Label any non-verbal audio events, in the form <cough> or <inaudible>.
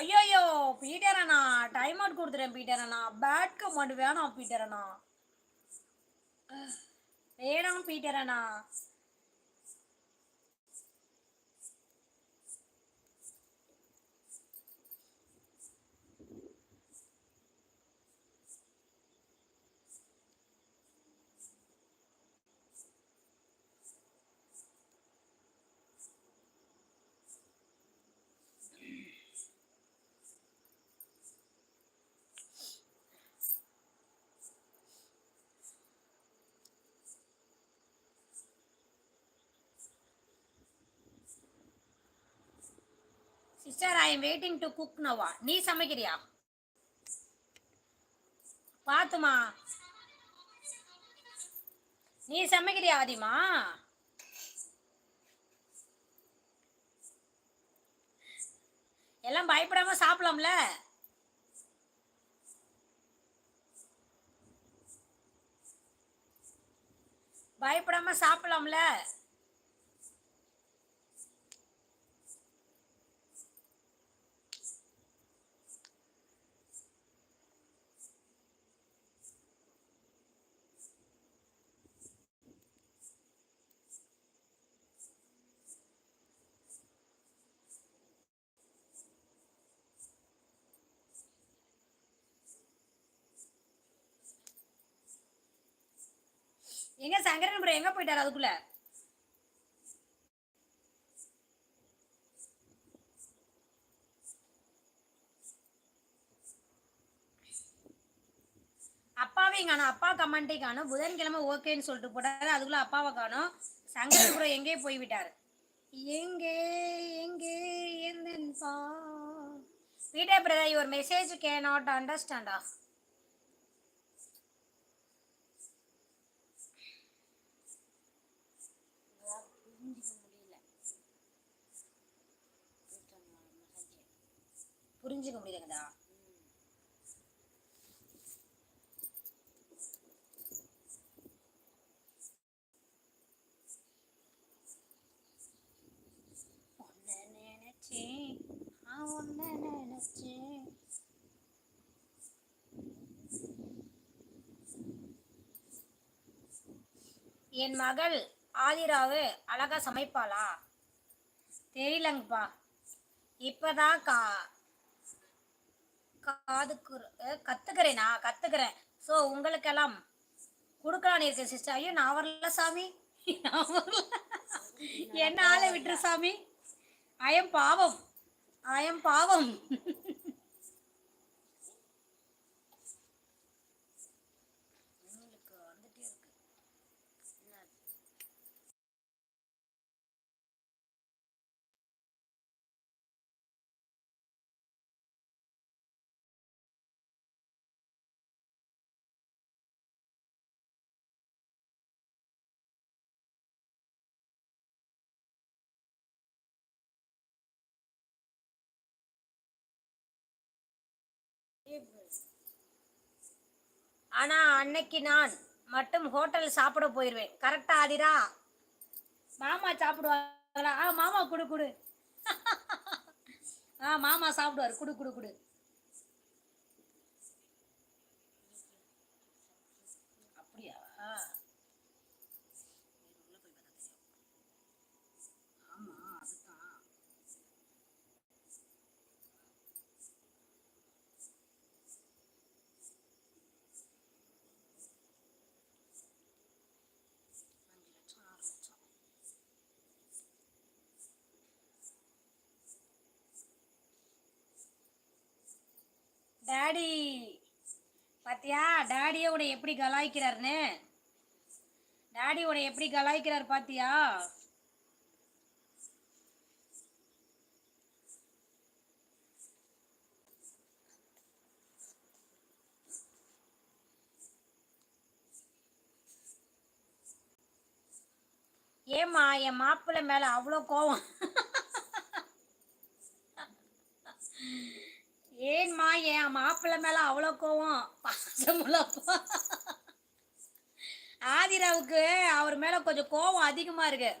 ஐயோ பீட்டர் அண்ணா time out கொடுத்துறேன் பீட்டர் அண்ணா. பேட் கமாண்ட் வேணாம் பீட்டர் அண்ணா. வேணாம் Peter Anna. Sister I am waiting to cook நவா நீ சமைக்கிறியா? பாத்துமா. நீ சமைக்கிறியா அதிமா எல்லாம் பயப்படாம சாப்பிடலாம்ல? பயப்படாம சாப்பிடலாம்ல? எங்க சங்கரன் ப்ரோ எங்க போயிட்டாரு அதுக்குள்ள? அப்பாவையும் காணும். அப்பா கமெண்டே காணும். புதன்கிழமை ஓகேன்னு சொல்லிட்டு போட்டாரு. அதுக்குள்ள அப்பாவை காணும். சங்கரன் ப்ரோ எங்கே போய் விட்டாரு? எங்கே எங்கே எந்தன்பா Peter brother your message can not அண்டர்ஸ்டாண்டா புரிஞ்சுக்க முடியுதுங்கடா நினைச்சேன் நான் உன்னை நினைச்சேன் என் மகள் ஆதிராவு அழகா சமைப்பாளா? தெரியலங்கப்பா. இப்பதான் கா காதுக்கு கத்துக்கிறேனா கத்துக்கிறேன். ஸோ உங்களுக்கெல்லாம் கொடுக்கலான்னு இருக்கேன் சிஸ்டர் ஐயோ நான் வரல சாமி. நான் வரல. என்ன ஆளை விட்டுரு சாமி. அயம் பாவம். அயம் பாவம். ஆனா அன்னைக்கு நான் மட்டும் ஹோட்டல் சாப்பிட போயிருவேன். கரெக்டா ஆதிரா? மாமா சாப்பிடுவாங்களா ஆ மாமா குடு குடு. <laughs> ஆ மாமா சாப்பிடுவார். குடு குடு குடு. டாடி பாத்தியா? டாடியே உன்னை எப்படி கலாய்க்கிறாருன்னு? டாடி உன்னை எப்படி கலாய்க்கிறார் பாத்தியா? ஏம்மா என் மாப்பிள்ளை மேல அவ்வளோ கோவம். ஏன்மா என் மாப்பிள்ளை மேல அவ்வளோ கோவம்? பாசமுள்ளப்பா ஆதிராவுக்கு அவர் மேல கொஞ்சம் கோவம் அதிகமா இருக்கு.